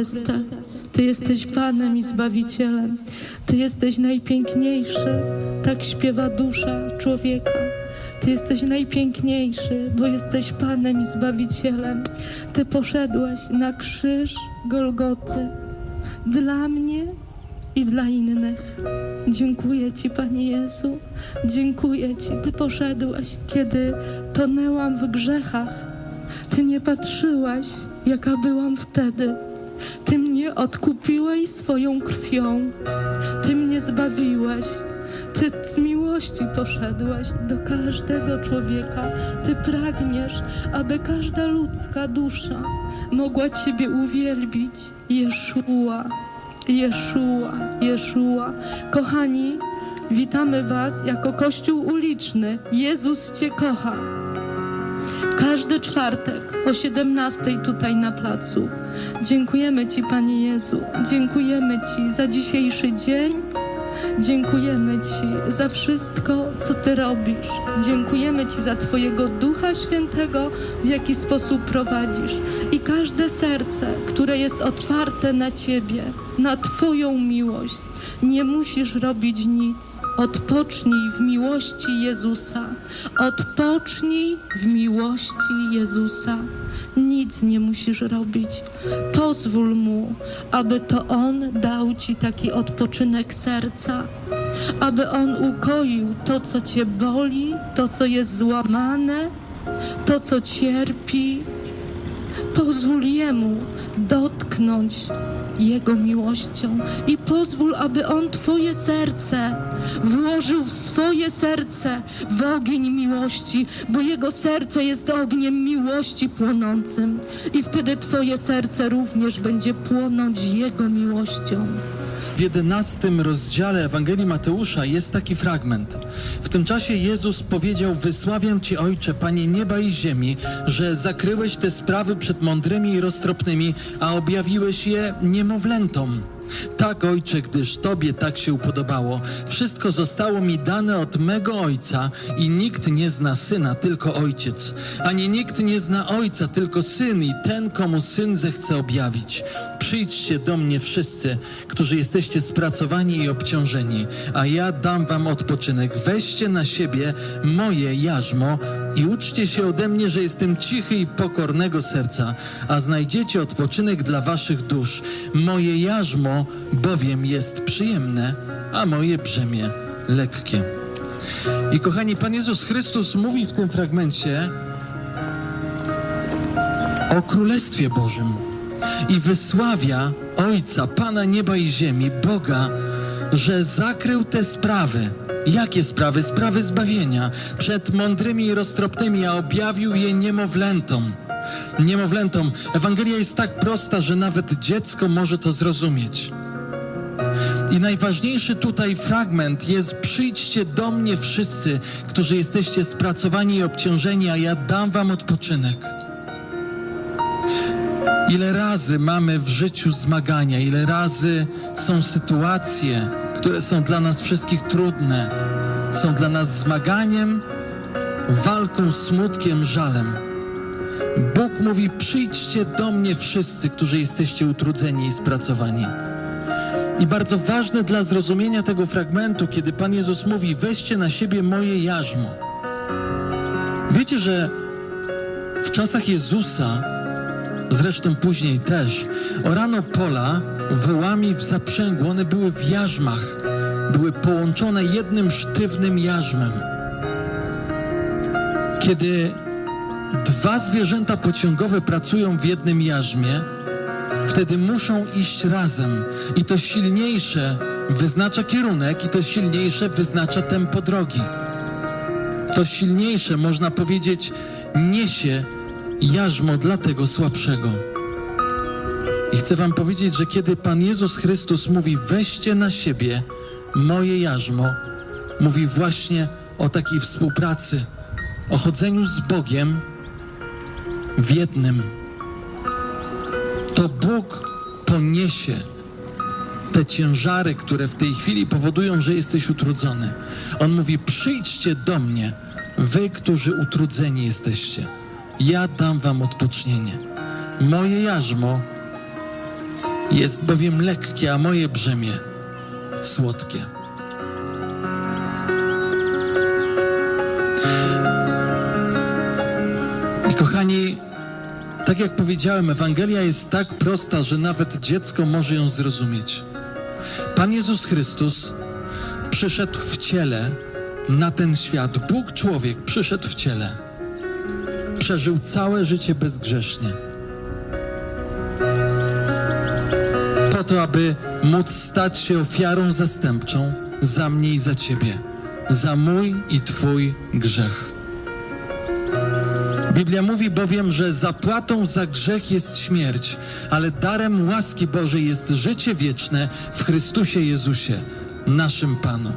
Chryste, Ty jesteś Panem i Zbawicielem. Ty jesteś najpiękniejszy, tak śpiewa dusza człowieka. Ty jesteś najpiękniejszy, bo jesteś Panem i Zbawicielem. Ty poszedłeś na krzyż Golgoty dla mnie i dla innych. Dziękuję Ci, Panie Jezu. Dziękuję Ci. Ty poszedłeś, kiedy tonęłam w grzechach. Ty nie patrzyłaś, jaka byłam wtedy. Ty mnie odkupiłeś swoją krwią. Ty mnie zbawiłeś. Ty z miłości poszedłeś do każdego człowieka. Ty pragniesz, aby każda ludzka dusza mogła Ciebie uwielbić. Jeszua, Jeszua, Jeszua. Kochani, witamy Was jako Kościół uliczny. Jezus Cię kocha. Każdy czwartek o 17 tutaj na placu. Dziękujemy Ci, Panie Jezu. Dziękujemy Ci za dzisiejszy dzień. Dziękujemy Ci za wszystko, co Ty robisz. Dziękujemy Ci za Twojego Ducha Świętego, w jaki sposób prowadzisz. I każde serce, które jest otwarte na Ciebie, na Twoją miłość. Nie musisz robić nic. Odpocznij w miłości Jezusa. Odpocznij w miłości Jezusa. Nic nie musisz robić. Pozwól mu, aby to on dał ci taki odpoczynek serca, aby on ukoił to, co cię boli, to, co jest złamane, to, co cierpi. Pozwól jemu dotknąć jego miłością i pozwól, aby on Twoje serce włożył w swoje serce w ogień miłości, bo jego serce jest ogniem miłości płonącym i wtedy Twoje serce również będzie płonąć jego miłością. W jedenastym rozdziale Ewangelii Mateusza jest taki fragment. W tym czasie Jezus powiedział: Wysławiam Cię, Ojcze, Panie nieba i ziemi, że zakryłeś te sprawy przed mądrymi i roztropnymi, a objawiłeś je niemowlętom. Tak, Ojcze, gdyż Tobie tak się upodobało. Wszystko zostało mi dane od mego Ojca i nikt nie zna Syna, tylko Ojciec. Ani nikt nie zna Ojca, tylko Syn i ten, komu Syn zechce objawić. Przyjdźcie do mnie wszyscy, którzy jesteście spracowani i obciążeni, a ja dam wam odpoczynek. Weźcie na siebie moje jarzmo i uczcie się ode mnie, że jestem cichy i pokornego serca, a znajdziecie odpoczynek dla waszych dusz. Moje jarzmo bowiem jest przyjemne, a moje brzemię lekkie. I kochani, Pan Jezus Chrystus mówi w tym fragmencie o Królestwie Bożym i wysławia Ojca, Pana nieba i ziemi, Boga, że zakrył te sprawy. Jakie sprawy? Sprawy zbawienia przed mądrymi i roztropnymi, a objawił je niemowlętom. Niemowlętom. Ewangelia jest tak prosta, że nawet dziecko może to zrozumieć. I najważniejszy tutaj fragment jest: Przyjdźcie do mnie wszyscy, którzy jesteście spracowani i obciążeni, a ja dam wam odpoczynek. Ile razy mamy w życiu zmagania, ile razy są sytuacje, które są dla nas wszystkich trudne, są dla nas zmaganiem, walką, smutkiem, żalem. Bóg mówi: Przyjdźcie do mnie wszyscy, którzy jesteście utrudzeni i spracowani. I bardzo ważne dla zrozumienia tego fragmentu, kiedy Pan Jezus mówi: Weźcie na siebie moje jarzmo. Wiecie, że w czasach Jezusa, zresztą później też, orano pola wołami w zaprzęgu, one były w jarzmach, były połączone jednym sztywnym jarzmem. Kiedy dwa zwierzęta pociągowe pracują w jednym jarzmie, wtedy muszą iść razem i to silniejsze wyznacza kierunek i to silniejsze wyznacza tempo drogi. To silniejsze, można powiedzieć, niesie jarzmo dla tego słabszego. I chcę Wam powiedzieć, że kiedy Pan Jezus Chrystus mówi: Weźcie na siebie moje jarzmo, mówi właśnie o takiej współpracy, o chodzeniu z Bogiem w jednym. To Bóg poniesie te ciężary, które w tej chwili powodują, że jesteś utrudzony. On mówi: Przyjdźcie do mnie, wy, którzy utrudzeni jesteście. ja dam wam odpocznienie. Moje jarzmo jest bowiem lekkie, a moje brzemię słodkie. Kochani, tak jak powiedziałem, Ewangelia jest tak prosta, że nawet dziecko może ją zrozumieć. Pan Jezus Chrystus przyszedł w ciele na ten świat. Bóg człowiek przyszedł w ciele. Przeżył całe życie bezgrzesznie. Po to, aby móc stać się ofiarą zastępczą za mnie i za ciebie, za mój i twój grzech. Biblia mówi bowiem, że zapłatą za grzech jest śmierć, ale darem łaski Bożej jest życie wieczne w Chrystusie Jezusie, naszym Panu.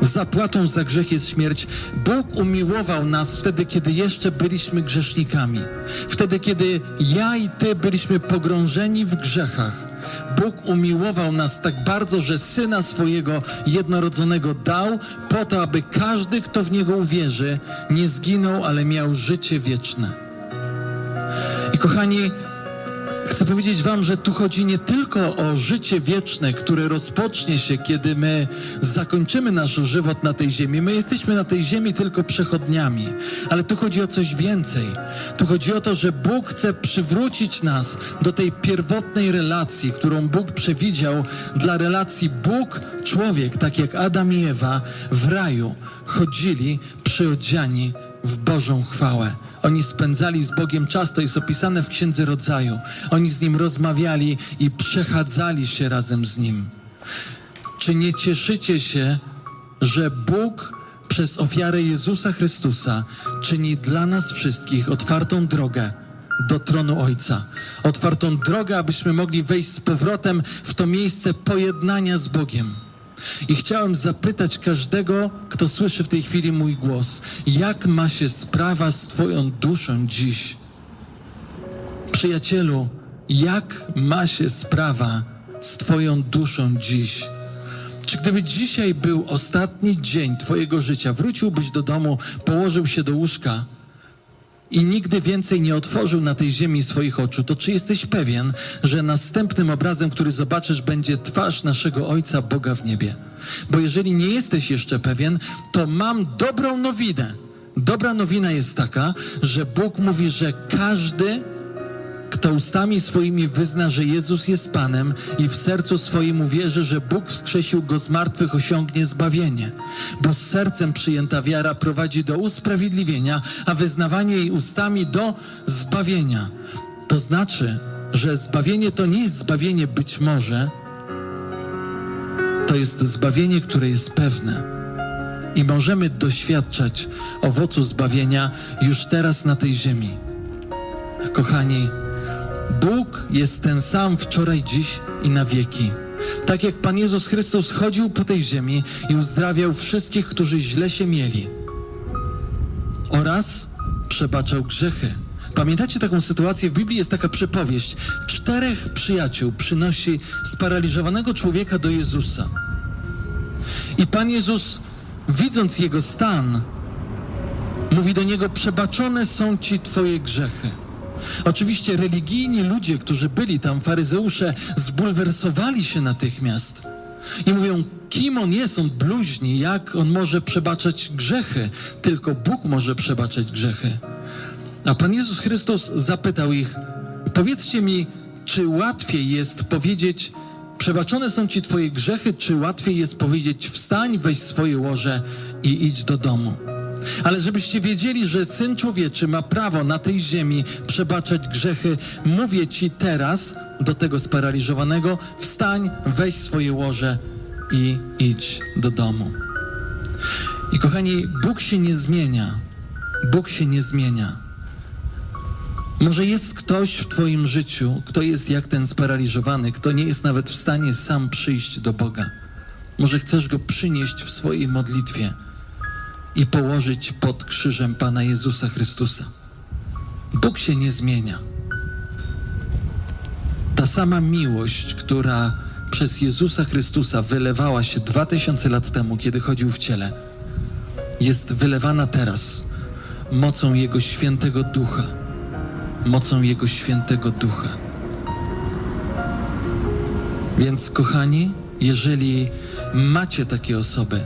Zapłatą za grzech jest śmierć. Bóg umiłował nas wtedy, kiedy jeszcze byliśmy grzesznikami. Wtedy, kiedy ja i Ty byliśmy pogrążeni w grzechach. Bóg umiłował nas tak bardzo, że Syna swojego jednorodzonego dał po to, aby każdy, kto w Niego uwierzy, nie zginął, ale miał życie wieczne. I kochani, Chcę powiedzieć Wam, że tu chodzi nie tylko o życie wieczne, które rozpocznie się, kiedy my zakończymy nasz żywot na tej ziemi. My jesteśmy na tej ziemi tylko przechodniami, ale tu chodzi o coś więcej. Tu chodzi o to, że Bóg chce przywrócić nas do tej pierwotnej relacji, którą Bóg przewidział dla relacji Bóg-człowiek, tak jak Adam i Ewa w raju chodzili przyodziani w Bożą chwałę. Oni spędzali z Bogiem czas, to jest opisane w Księdze Rodzaju. Oni z Nim rozmawiali i przechadzali się razem z Nim. Czy nie cieszycie się, że Bóg przez ofiarę Jezusa Chrystusa czyni dla nas wszystkich otwartą drogę do tronu Ojca? Otwartą drogę, abyśmy mogli wejść z powrotem w to miejsce pojednania z Bogiem. I chciałem zapytać każdego, kto słyszy w tej chwili mój głos, jak ma się sprawa z Twoją duszą dziś? Przyjacielu, jak ma się sprawa z Twoją duszą dziś? Czy gdyby dzisiaj był ostatni dzień Twojego życia, wróciłbyś do domu, położył się do łóżka i nigdy więcej nie otworzył na tej ziemi swoich oczu, to czy jesteś pewien, że następnym obrazem, który zobaczysz, będzie twarz naszego Ojca Boga w niebie? Bo jeżeli nie jesteś jeszcze pewien, to mam dobrą nowinę. Dobra nowina jest taka, że Bóg mówi, że każdy, kto ustami swoimi wyzna, że Jezus jest Panem i w sercu swoim uwierzy, że Bóg wskrzesił go z martwych, osiągnie zbawienie. Bo z sercem przyjęta wiara prowadzi do usprawiedliwienia, a wyznawanie jej ustami do zbawienia. To znaczy, że zbawienie to nie jest zbawienie być może, to jest zbawienie, które jest pewne. I możemy doświadczać owocu zbawienia już teraz na tej ziemi. Kochani, Bóg jest ten sam wczoraj, dziś i na wieki. Tak jak Pan Jezus Chrystus chodził po tej ziemi i uzdrawiał wszystkich, którzy źle się mieli. Oraz przebaczał grzechy. Pamiętacie taką sytuację? W Biblii jest taka przypowieść. Czterech przyjaciół przynosi sparaliżowanego człowieka do Jezusa. I Pan Jezus, widząc jego stan, mówi do niego: Przebaczone są ci twoje grzechy. Oczywiście religijni ludzie, którzy byli tam, faryzeusze, zbulwersowali się natychmiast i mówią, kim on jest, on bluźni, jak on może przebaczać grzechy, tylko Bóg może przebaczać grzechy. A Pan Jezus Chrystus zapytał ich, powiedzcie mi, czy łatwiej jest powiedzieć, przebaczone są ci twoje grzechy, czy łatwiej jest powiedzieć, wstań, weź swoje łoże i idź do domu. Ale żebyście wiedzieli, że Syn Człowieczy ma prawo na tej ziemi przebaczać grzechy, mówię ci teraz do tego sparaliżowanego, wstań, weź swoje łoże i idź do domu. I kochani, Bóg się nie zmienia. Bóg się nie zmienia. Może jest ktoś w Twoim życiu, kto jest jak ten sparaliżowany, kto nie jest nawet w stanie sam przyjść do Boga. Może chcesz go przynieść w swojej modlitwie i położyć pod krzyżem Pana Jezusa Chrystusa. Bóg się nie zmienia. Ta sama miłość, która przez Jezusa Chrystusa wylewała się dwa tysiące lat temu, kiedy chodził w ciele, jest wylewana teraz. mocą Jego świętego ducha. Mocą Jego świętego ducha. Więc, kochani, jeżeli macie takie osoby,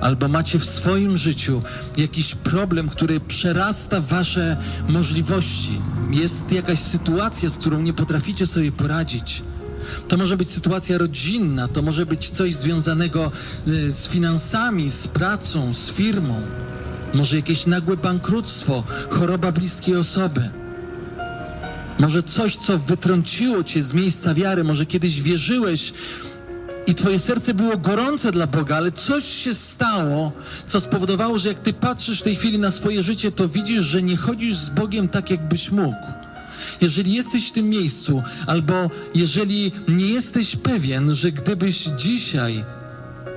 albo macie w swoim życiu jakiś problem, który przerasta wasze możliwości, jest jakaś sytuacja, z którą nie potraficie sobie poradzić, to może być sytuacja rodzinna, to może być coś związanego y, z finansami, z pracą, z firmą, może jakieś nagłe bankructwo, choroba bliskiej osoby. Może coś, co wytrąciło cię z miejsca wiary, może kiedyś wierzyłeś i twoje serce było gorące dla Boga, ale coś się stało, co spowodowało, że jak ty patrzysz w tej chwili na swoje życie, to widzisz, że nie chodzisz z Bogiem tak, jakbyś mógł. Jeżeli jesteś w tym miejscu, albo jeżeli nie jesteś pewien, że gdybyś dzisiaj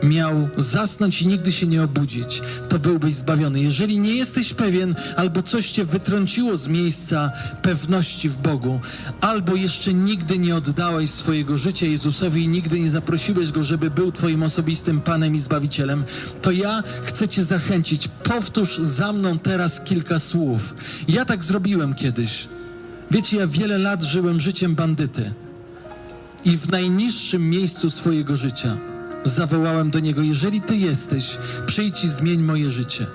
miał zasnąć i nigdy się nie obudzić, to byłbyś zbawiony. Jeżeli nie jesteś pewien, albo coś cię wytrąciło z miejsca pewności w Bogu, albo jeszcze nigdy nie oddałeś swojego życia Jezusowi i nigdy nie zaprosiłeś Go, żeby był Twoim osobistym Panem i Zbawicielem, to ja chcę Cię zachęcić. Powtórz za mną teraz kilka słów. Ja tak zrobiłem kiedyś. Wiecie, ja wiele lat żyłem życiem bandyty. I w najniższym miejscu swojego życia zawołałem do Niego: Jeżeli Ty jesteś, przyjdź i zmień moje życie.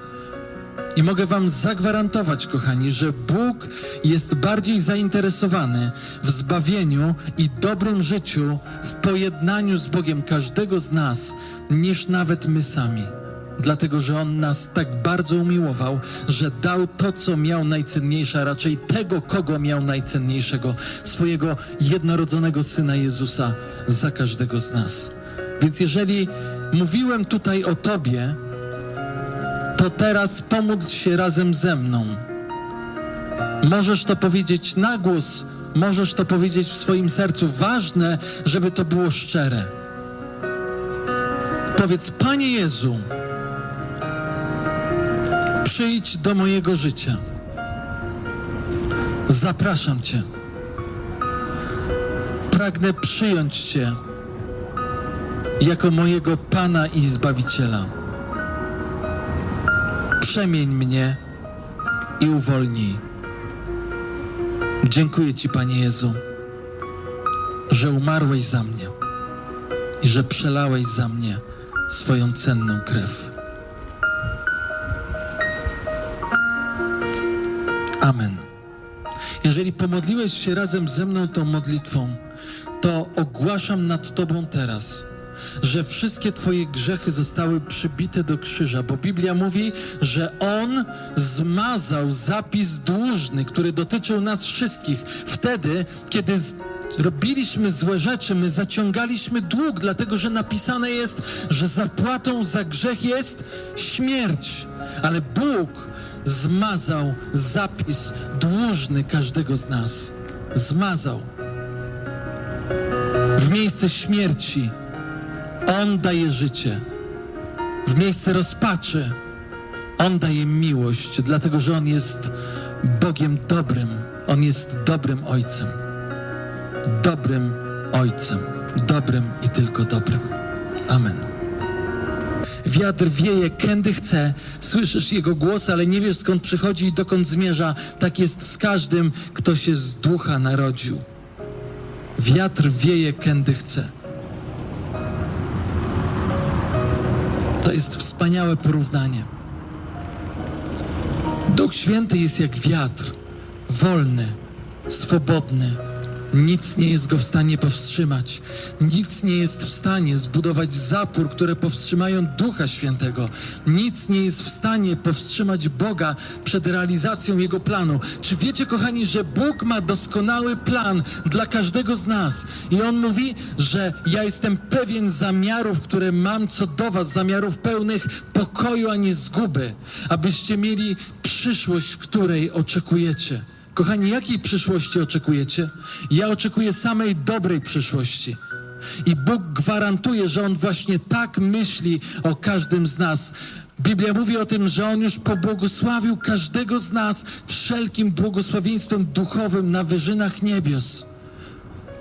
I mogę Wam zagwarantować, kochani, że Bóg jest bardziej zainteresowany w zbawieniu i dobrym życiu, w pojednaniu z Bogiem każdego z nas, niż nawet my sami. Dlatego, że On nas tak bardzo umiłował, że dał to, co miał najcenniejsze, a raczej tego, kogo miał najcenniejszego, swojego jednorodzonego Syna Jezusa za każdego z nas. Więc jeżeli mówiłem tutaj o Tobie, to teraz pomódl się razem ze mną. Możesz to powiedzieć na głos, możesz to powiedzieć w swoim sercu. Ważne, żeby to było szczere. Powiedz, Panie Jezu, przyjdź do mojego życia. Zapraszam Cię. Pragnę przyjąć Cię jako mojego Pana i Zbawiciela. Przemień mnie i uwolnij. Dziękuję Ci, Panie Jezu, że umarłeś za mnie i że przelałeś za mnie swoją cenną krew. Amen. Jeżeli pomodliłeś się razem ze mną tą modlitwą, to ogłaszam nad Tobą teraz, że wszystkie Twoje grzechy zostały przybite do krzyża, bo Biblia mówi, że On zmazał zapis dłużny, który dotyczył nas wszystkich. Wtedy, kiedy robiliśmy złe rzeczy, my zaciągaliśmy dług, dlatego że napisane jest, że zapłatą za grzech jest śmierć. Ale Bóg zmazał zapis dłużny każdego z nas. Zmazał. W miejsce śmierci On daje życie. W miejsce rozpaczy On daje miłość, dlatego że On jest Bogiem dobrym. On jest dobrym Ojcem. Dobrym Ojcem. Dobrym i tylko dobrym. Amen. Wiatr wieje, kędy chce, słyszysz jego głos, ale nie wiesz skąd przychodzi i dokąd zmierza. Tak jest z każdym, kto się z ducha narodził. Wiatr wieje, kędy chce. Jest wspaniałe porównanie. Duch Święty jest jak wiatr, wolny, swobodny. Nic nie jest go w stanie powstrzymać. Nic nie jest w stanie zbudować zapór, które powstrzymają Ducha Świętego. Nic nie jest w stanie powstrzymać Boga przed realizacją Jego planu. Czy wiecie, kochani, że Bóg ma doskonały plan dla każdego z nas? I On mówi, że ja jestem pewien zamiarów, które mam co do Was, zamiarów pełnych pokoju, a nie zguby, abyście mieli przyszłość, której oczekujecie. Kochani, jakiej przyszłości oczekujecie? Ja oczekuję samej dobrej przyszłości. I Bóg gwarantuje, że On właśnie tak myśli o każdym z nas. Biblia mówi o tym, że On już pobłogosławił każdego z nas wszelkim błogosławieństwem duchowym na wyżynach niebios.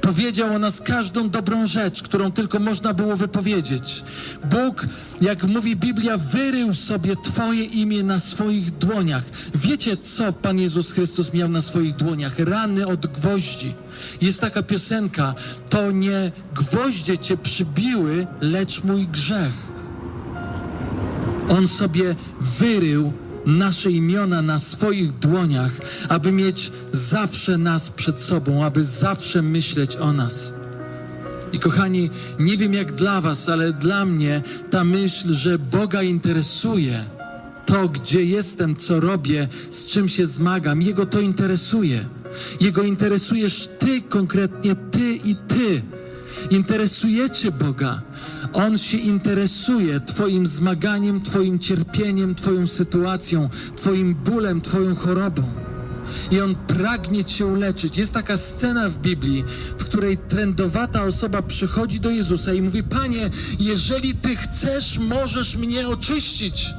Powiedział o nas każdą dobrą rzecz, którą tylko można było wypowiedzieć. Bóg, jak mówi Biblia, wyrył sobie Twoje imię na swoich dłoniach. Wiecie, co Pan Jezus Chrystus miał na swoich dłoniach? Rany od gwoździ. Jest taka piosenka, to nie gwoździe Cię przybiły, lecz mój grzech. On sobie wyrył nasze imiona na swoich dłoniach, aby mieć zawsze nas przed sobą, aby zawsze myśleć o nas. I kochani, nie wiem jak dla Was, ale dla mnie ta myśl, że Boga interesuje to, gdzie jestem, co robię, z czym się zmagam, Jego to interesuje. Jego interesujesz Ty konkretnie, Ty i Ty. Interesujecie Boga. On się interesuje Twoim zmaganiem, Twoim cierpieniem, Twoją sytuacją, Twoim bólem, Twoją chorobą. I on pragnie Cię uleczyć. Jest taka scena w Biblii, w której trędowata osoba przychodzi do Jezusa i mówi: Panie, jeżeli Ty chcesz, możesz mnie oczyścić.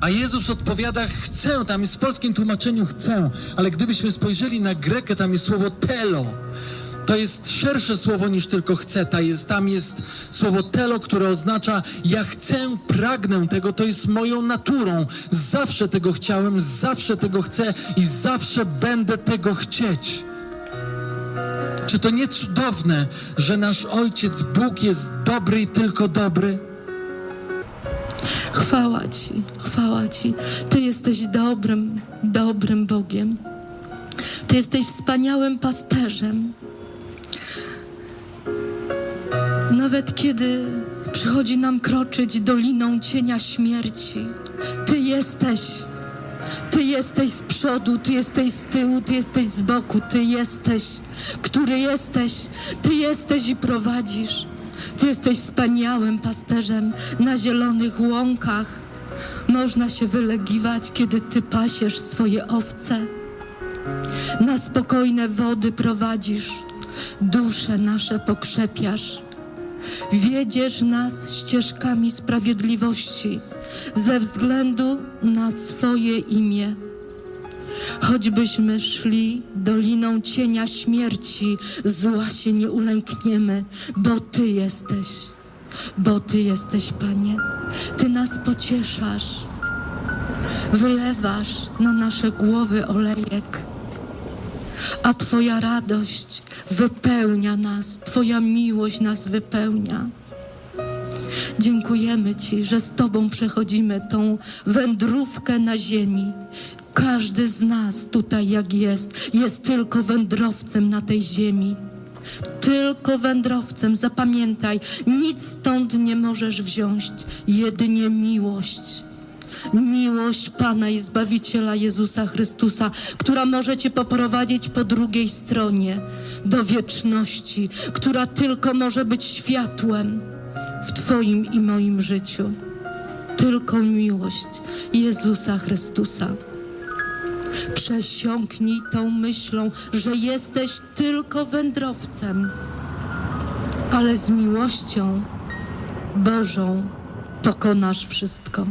A Jezus odpowiada: Chcę. Tam jest w polskim tłumaczeniu chcę, ale gdybyśmy spojrzeli na grekę, tam jest słowo telo. To jest szersze słowo niż tylko chcę. Ta jest, tam jest słowo telo, które oznacza ja chcę, pragnę tego, to jest moją naturą. Zawsze tego chciałem, zawsze tego chcę i zawsze będę tego chcieć. Czy to nie cudowne, że nasz Ojciec Bóg jest dobry i tylko dobry? Chwała Ci, chwała Ci. Ty jesteś dobrym, dobrym Bogiem. Ty jesteś wspaniałym pasterzem. Nawet kiedy przychodzi nam kroczyć doliną cienia śmierci, Ty jesteś. Ty jesteś z przodu, Ty jesteś z tyłu, Ty jesteś z boku, Ty jesteś, który jesteś, Ty jesteś i prowadzisz. Ty jesteś wspaniałym pasterzem na zielonych łąkach. Można się wylegiwać, kiedy Ty pasiesz swoje owce. Na spokojne wody prowadzisz, dusze nasze pokrzepiasz. Wiedziesz nas ścieżkami sprawiedliwości ze względu na swoje imię. Choćbyśmy szli doliną cienia śmierci, zła się nie ulękniemy, bo Ty jesteś, bo Ty jesteś, Panie. Ty nas pocieszasz, wylewasz na nasze głowy olejek, a Twoja radość wypełnia nas, Twoja miłość nas wypełnia. Dziękujemy Ci, że z Tobą przechodzimy tą wędrówkę na ziemi. Każdy z nas tutaj, jak jest, jest tylko wędrowcem na tej ziemi. Tylko wędrowcem, zapamiętaj, nic stąd nie możesz wziąć, jedynie miłość. Miłość Pana i Zbawiciela Jezusa Chrystusa, która może Cię poprowadzić po drugiej stronie do wieczności, która tylko może być światłem w Twoim i moim życiu. Tylko miłość Jezusa Chrystusa. Przesiąknij tą myślą, że jesteś tylko wędrowcem, ale z miłością Bożą pokonasz wszystko.